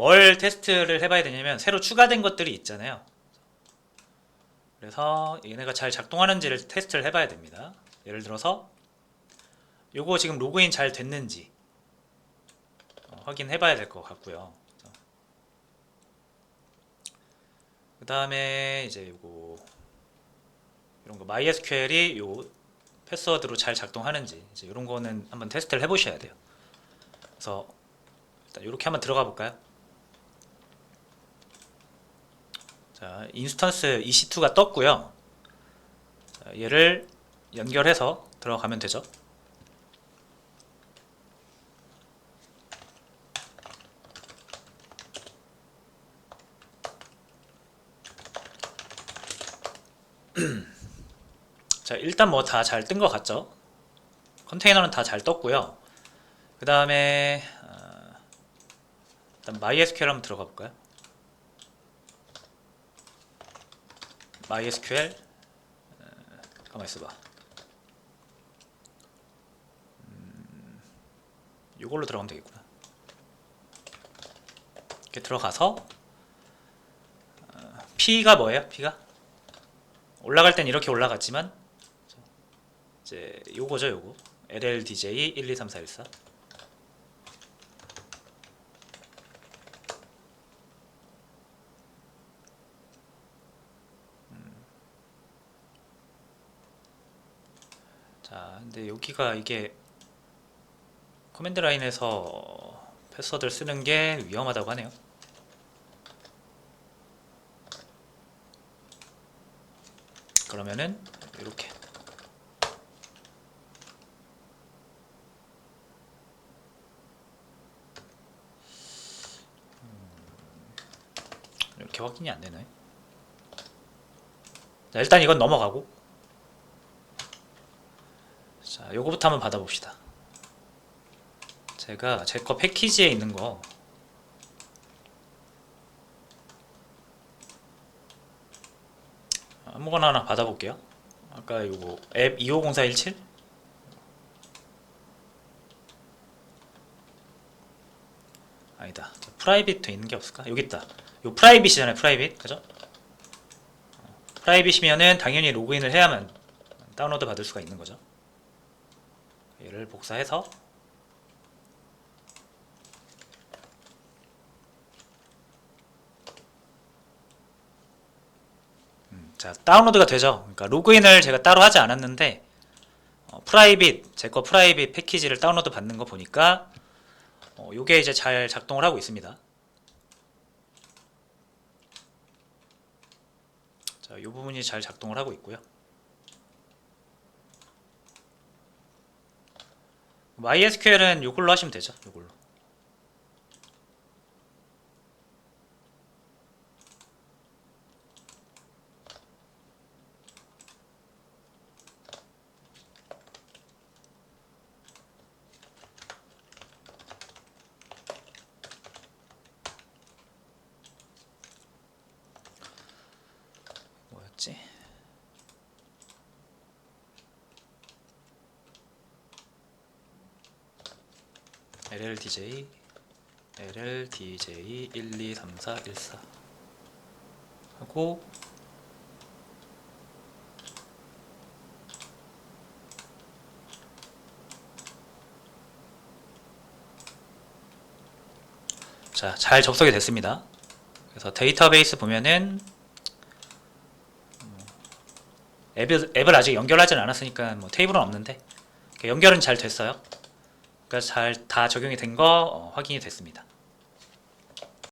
뭘 테스트를 해봐야 되냐면 새로 추가된 것들이 있잖아요. 그래서 얘네가 잘 작동하는지를 테스트를 해봐야 됩니다. 예를 들어서 요거 지금 로그인 잘 됐는지 어, 확인해 봐야 될 것 같고요. 그 다음에 이제 요거 이런 거 MySQL이 요 패스워드로 잘 작동하는지 이제 이런 거는 한번 테스트를 해보셔야 돼요. 그래서 일단 이렇게 한번 들어가 볼까요? 자, 인스턴스 EC2가 떴고요. 자, 얘를 연결해서 들어가면 되죠. 자, 일단 뭐 다 잘 뜬 것 같죠? 컨테이너는 다 잘 떴고요. 그 다음에 어, 일단 MySQL 한번 들어가 볼까요? MySQL 어, 가만 있어봐. 음, 이걸로 들어가면 되겠구나. 이렇게 들어가서 어, P가 뭐예요? P가 올라갈 땐 이렇게 올라갔지만 이제 요거죠 요거 LLDJ 1 자, 근데 여기가 이게 커맨드 라인에서 패스워드를 쓰는 게 위험하다고 하네요. 그러면은 이렇게 이렇게 확인이 안 되네. 자, 일단 이건 넘어가고 자, 요거부터 한번 받아봅시다. 제가 제 거 패키지에 있는 거 아무거나 하나 받아볼게요. 아까 요거 앱 250417 아니다. 저 프라이빗 돼 있는 게 없을까? 여기 있다. 요 프라이빗이잖아요. 프라이빗. 그죠? 어, 프라이빗이면은 당연히 로그인을 해야만 다운로드 받을 수가 있는 거죠. 얘를 복사해서 음, 자 다운로드가 되죠. 그러니까 로그인을 제가 따로 하지 않았는데 어, 프라이빗 제거 프라이빗 패키지를 다운로드 받는 거 보니까 어, 요게 이제 잘 작동을 하고 있습니다. 자, 이 부분이 잘 작동을 하고 있고요. MySQL은 이걸로 하시면 되죠. 이걸로. 뭐였지? LLDJ LLDJ 1 2 3 4 1 4 하고 자, 잘 접속이 됐습니다. 그래서 데이터베이스 보면은 음, 앱을, 앱을 아직 연결하진 않았으니까 뭐 테이블은 없는데 연결은 잘 됐어요. 그러니까 잘다 적용이 된거 어, 확인이 됐습니다.